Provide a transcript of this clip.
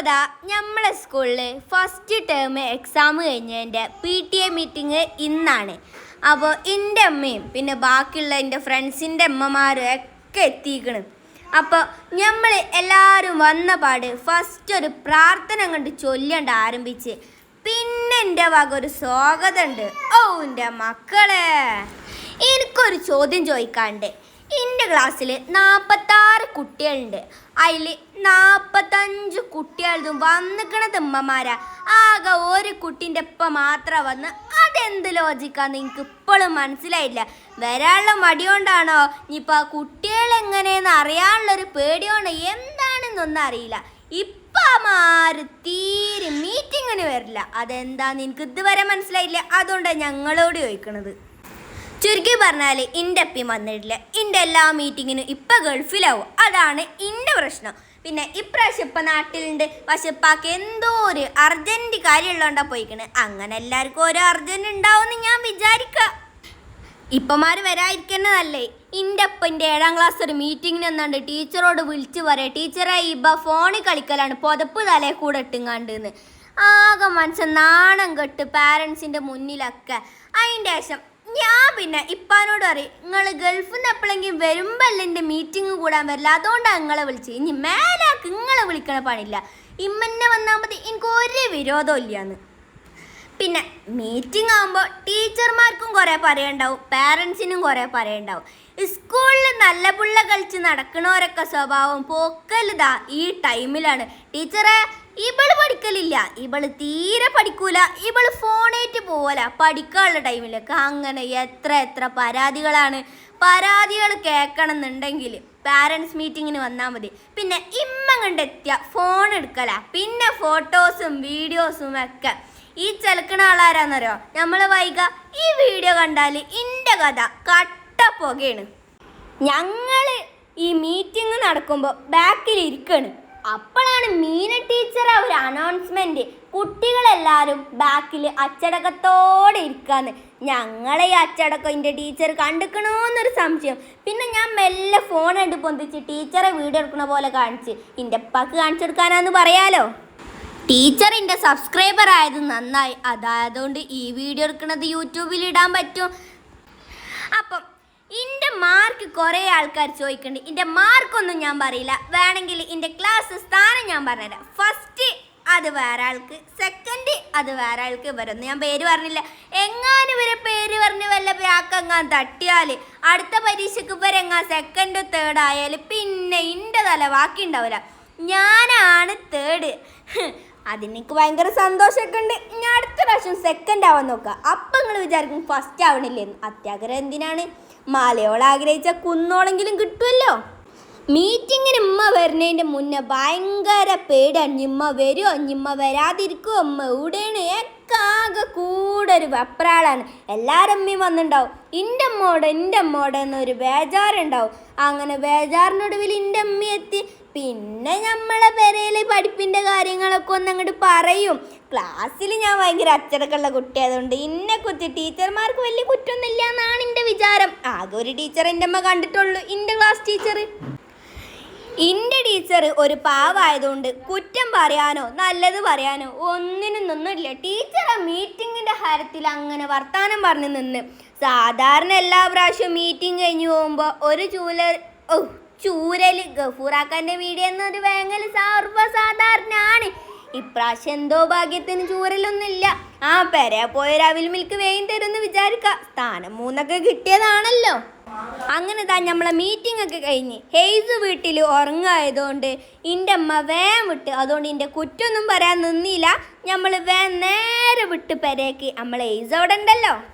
അപ്പോൾ നമ്മളെ സ്കൂളിൽ ഫസ്റ്റ് ടേം എക്സാം കഴിഞ്ഞതിന്റെ പി ടി എ മീറ്റിംഗ് ഇന്നാണ്. അപ്പോൾ എന്റെ അമ്മയും പിന്നെ ബാക്കിയുള്ള എന്റെ ഫ്രണ്ട്സിന്റെ അമ്മമാരും ഒക്കെ എത്തിക്കണം. അപ്പോൾ നമ്മൾ എല്ലാവരും വന്ന പാട് ഫസ്റ്റ് ഒരു പ്രാർത്ഥന കണ്ട് ചൊല്ലണ്ട് ആരംഭിച്ച് പിന്നെ എന്റെ വക ഒരു സ്വാഗതമുണ്ട് ഓ എന്റെ മക്കളെ. എനിക്കൊരു ചോദ്യം ചോദിക്കാണ്ട്. എന്റെ ക്ലാസ്സിൽ നാൽപ്പത്താറ് കുട്ടികളുണ്ട്. അതിൽ നാൽപ്പത്തഞ്ച് കുട്ടികളതും വന്നിക്കണത് ഉമ്മമാരാ. ആകെ ഒരു കുട്ടീന്റെ ഒപ്പം മാത്രം വന്ന് അതെന്ത് ലോജിക്കാന്ന് നിങ്ങൾക്ക് ഇപ്പോഴും മനസ്സിലായില്ല. വരാനുള്ള മടിയോണ്ടാണോ ഇനിയിപ്പോൾ ആ കുട്ടികൾ അറിയാനുള്ളൊരു പേടിയോണ്ട് എന്താണെന്നൊന്നും അറിയില്ല. ഇപ്പം ആര് തീരെ മീറ്റിങ്ങിന് വരില്ല. അതെന്താന്ന് എനിക്ക് ഇതുവരെ മനസ്സിലായില്ല. അതുകൊണ്ടാണ് ഞങ്ങളോട് ചോദിക്കണത് ചുരുക്കി പറഞ്ഞാൽ ഇന്റെ അപ്പി വന്നിട്ടില്ല. ഇന്റെ എല്ലാ മീറ്റിങ്ങിനും ഇപ്പം ഗൾഫിലാവും. അതാണ് ഇന്റെ പ്രശ്നം. പിന്നെ ഇപ്രാവശ്യം ഇപ്പം നാട്ടിലുണ്ട്. പക്ഷെ ഇപ്പാക്ക് എന്തോ ഒരു അർജന്റ് കാര്യമുള്ളതുകൊണ്ടാണ് പോയിക്കണ്. അങ്ങനെ എല്ലാവർക്കും ഓരോ അർജന്റ് ഉണ്ടാവുമെന്ന് ഞാൻ വിചാരിക്കാം. ഇപ്പമാര് വരാതിരിക്കുന്നതല്ലേ എന്റെ അപ്പന്റെ ഏഴാം ക്ലാസ് ഒരു മീറ്റിങ്ങിന് വന്നാണ്ട് ടീച്ചറോട് വിളിച്ച് പറയാം ടീച്ചറെ ഇബ ഫോണിൽ കളിക്കലാണ്. പുതപ്പ് തലേ കൂടെ ഇട്ടുങ്ങാണ്ട് എന്ന് ആകെ മനസ്സൻ നാണം കെട്ട് പാരൻസിന്റെ മുന്നിലൊക്കെ. അതിന്റെ ശേഷം ഞാൻ പിന്നെ ഇപ്പാനോട് പറയും നിങ്ങൾ ഗൾഫിൽ നിന്ന് എപ്പോഴെങ്കിലും വരുമ്പോൾ എന്റെ മീറ്റിംഗ് കൂടാൻ വരില്ല അതുകൊണ്ടാണ് നിങ്ങളെ വിളിച്ച് ഇനി മേലാക്ക് നിങ്ങളെ വിളിക്കണ പണിയില്ല. ഇമ്മന്നെ വന്നാൽ മതി. എനിക്ക് ഒരു വിരോധവും ഇല്ലയെന്ന് പിന്നെ മീറ്റിംഗ് ആകുമ്പോൾ ടീച്ചർമാർക്കും കുറേ പറയണ്ടാവും. പാരൻസിനും കുറേ പറയണ്ടാവും. സ്കൂളിൽ നല്ല പുള്ള കളിച്ച് നടക്കണവരൊക്കെ സ്വഭാവം പോക്കലിതാ ഈ ടൈമിലാണ്. ടീച്ചറെ ഇവൾ പഠിക്കലില്ല. ഇവൾ തീരെ പഠിക്കൂല. ഇവൾ ഫോണേറ്റ് പോവല. പഠിക്കാനുള്ള ടൈമിലൊക്കെ അങ്ങനെ എത്ര എത്ര പരാതികളാണ്. പരാതികൾ കേൾക്കണം എന്നുണ്ടെങ്കിൽ പാരൻസ് മീറ്റിങ്ങിന് വന്നാൽ മതി. പിന്നെ ഇമ്മ കണ്ടെത്തിയ ഫോൺ എടുക്കല. പിന്നെ ഫോട്ടോസും വീഡിയോസും ഒക്കെ. ഈ ചെലക്കണ ആളാരാന്നറിയോ? നമ്മൾ വൈക ഈ വീഡിയോ കണ്ടാൽ എന്റെ കഥ കട്ട പുകയാണ്. ഞങ്ങൾ ഈ മീറ്റിംഗ് നടക്കുമ്പോൾ ബാക്കിൽ ഇരിക്കണ്. അപ്പോഴാണ് മീന ടീച്ചർ ഒരു അനൗൺസ്മെന്റ് കുട്ടികളെല്ലാവരും ബാക്കിൽ അച്ചടക്കത്തോടെ ഇരിക്കാന്ന്. ഞങ്ങളെ ഈ അച്ചടക്കം എന്റെ ടീച്ചർ കണ്ടിക്കണോന്നൊരു സംശയം. പിന്നെ ഞാൻ മെല്ലെ ഫോൺ എടുത്ത് പൊന്തിച്ച് ടീച്ചറെ വീഡിയോ എടുക്കണ പോലെ കാണിച്ച് എന്റെ അപ്പാക്ക് കാണിച്ചു കൊടുക്കാനാന്ന് പറയാലോ? ടീച്ചർ എന്റെ സബ്സ്ക്രൈബർ ആയത് നന്നായി. അതായതുകൊണ്ട് ഈ വീഡിയോ എടുക്കുന്നത് യൂട്യൂബിൽ ഇടാൻ പറ്റും. എന്റെ മാർക്ക് കുറേ ആൾക്കാർ ചോദിക്കുന്നുണ്ട് എന്റെ മാർക്കൊന്നും ഞാൻ പറയില്ല. വേണമെങ്കിൽ എന്റെ ക്ലാസ് സ്ഥാനം ഞാൻ പറഞ്ഞുതരാം. ഫസ്റ്റ് അത് വേറെ ആൾക്ക് സെക്കൻഡ് അത് വേറെ ആൾക്ക് ഇവരൊന്നും ഞാൻ പേര് പറഞ്ഞില്ല. എങ്ങാനും ഇവരെ പേര് പറഞ്ഞ് വല്ല പ്രാക്കെങ്ങാൻ തട്ടിയാൽ അടുത്ത പരീക്ഷയ്ക്ക് ഇവരെങ്ങാൻ സെക്കൻഡ് തേർഡ് ആയാൽ പിന്നെ ഇന്റെ തല ബാക്കി ഉണ്ടാവില്ല ഞാനാണ് തേർഡ് അതിനെനിക്ക് ഭയങ്കര സന്തോഷമൊക്കെ ഉണ്ട് ഞാൻ അടുത്ത പ്രാവശ്യം സെക്കൻഡ് ആവാൻ നോക്കുക. അപ്പം നിങ്ങൾ വിചാരിക്കും ഫസ്റ്റ് ആവണില്ലേന്ന്. അത്യാഗ്രഹം എന്തിനാണ്? മലയോളം ആഗ്രഹിച്ച കുന്നോളെങ്കിലും കിട്ടുമല്ലോ? മീറ്റിങ്ങിന് ഉമ്മ വരുന്നതിന്റെ മുന്നേ ഭയങ്കര പേടിയാണ് ഞിമ്മ വരുമോ ഞിമ്മ വരാതിരിക്കുമോ ഉമ്മ എവിടെയാണ്? ഏക്കാകെ കൂടെ ഒരു വെപ്രാളാണ്. എല്ലാവരും അമ്മയും വന്നിട്ടുണ്ടാവും എന്റെ അമ്മോട് എന്റെ അമ്മോട് എന്നൊരു ബേജാറുണ്ടാവും. അങ്ങനെ ബേജാറിനൊടുവിൽ എന്റെ അമ്മ എത്തി. പിന്നെ നമ്മളെ പെരയിലെ പഠിപ്പിന്റെ കാര്യങ്ങളൊക്കെ ഒന്ന് അങ്ങോട്ട് പറയും. ക്ലാസ്സിൽ ഞാൻ ഭയങ്കര അച്ചടക്കമുള്ള കുട്ടിയായതുകൊണ്ട് ഇന്നെ കുത്തി ടീച്ചർമാർക്ക് വലിയ കുറ്റമൊന്നുമില്ല എന്നാണ് എന്റെ വിചാരം. ആകെ ഒരു ടീച്ചർ എന്റെ അമ്മ കണ്ടിട്ടുള്ളൂ എന്റെ ക്ലാസ് ടീച്ചർ എന്റെ ടീച്ചർ ഒരു പാവായതുകൊണ്ട് കുറ്റം പറയാനോ നല്ലത് പറയാനോ ഒന്നിനും നിന്നില്ല. ടീച്ചർ ആ മീറ്റിങ്ങിന്റെ ഹരത്തിൽ അങ്ങനെ വർത്തമാനം പറഞ്ഞ് നിന്ന്. സാധാരണ എല്ലാ പ്രാവശ്യവും മീറ്റിംഗ് കഴിഞ്ഞ് പോകുമ്പോൾ ഒരു ചൂല ഓ ചൂരൽ ഗഫൂറാക്കാന്റെ വീഡിയോ എന്നൊരു വേങ്ങൽ സർവസാധാരണമാണ് ഇപ്രാവശ്യം എന്തോ ഭാഗ്യത്തിന് ചൂരലൊന്നുമില്ല. ആ പെര പോയ രാവിലെ മിൽക്ക് വേഗം തരുമെന്ന് വിചാരിക്കാം. സ്ഥാനം മൂന്നൊക്കെ കിട്ടിയതാണല്ലോ. അങ്ങനെ താ നമ്മളെ മീറ്റിംഗ് ഒക്കെ കഴിഞ്ഞ്. ഹെയ്സ് വീട്ടിൽ ഉറങ്ങായതുകൊണ്ട് എന്റെ അമ്മ വേം വിട്ട് അതുകൊണ്ട് എന്റെ കുറ്റൊന്നും പറയാൻ നിന്നില്ല. നമ്മൾ വേ നേരെ വിട്ട് പെരേക്ക്. നമ്മൾ ഹെയ്സ് അവിടെ ഉണ്ടല്ലോ.